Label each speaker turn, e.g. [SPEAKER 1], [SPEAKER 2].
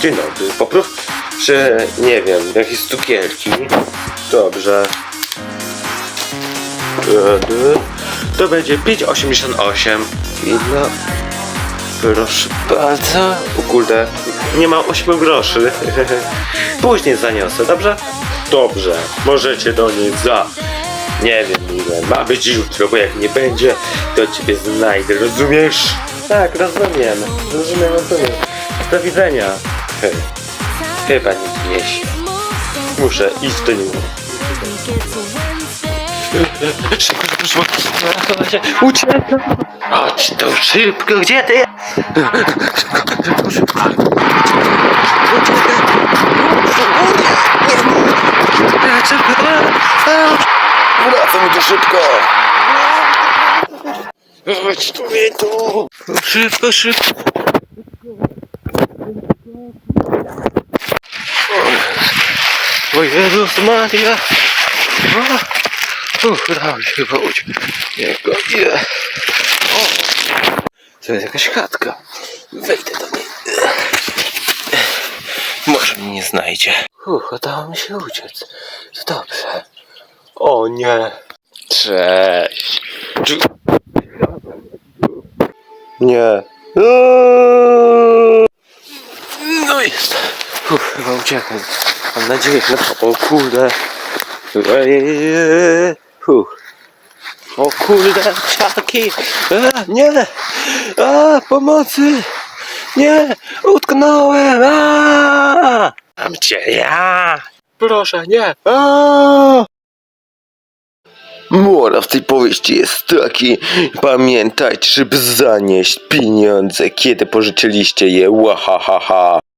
[SPEAKER 1] Dzień dobry. Poproszę, nie wiem, jakieś cukierki. Dobrze. To będzie 5,88. I no... Proszę bardzo. O kurde, nie ma 8 groszy. Później zaniosę, dobrze? Dobrze. Możecie do niej za... Nie wiem ile. Ma być jutro, bo jak nie będzie, to ciebie znajdę, rozumiesz? Tak, rozumiem. Rozumiem, rozumiem. Do widzenia. Hej. Chyba nic nie się. Muszę iść do niego. Szybko, szybko, szybko. Uciekam. Chodź tu szybko, gdzie ty? Szybko, szybko, szybko. Szybko. Wracam tu szybko. Chodź tu, mnie tu. Szybko, szybko. O Jezus Maria! O, udało się chyba uciec. Jego nie. O! To jest jakaś chatka. Wejdę do niej. Może mnie nie znajdzie. Uch, udało mi się uciec. To dobrze. O nie. Cześć. Nie. No jest. Chyba. Mam nadzieję, że... O kurde. O kurde, ciarki. E, nie. A, pomocy. Nie, utknąłem. A! Mam cię, ja. Proszę, nie. A! Moral w tej powieści jest taki, pamiętajcie, żeby zanieść pieniądze, kiedy pożyczyliście je, łahahaha.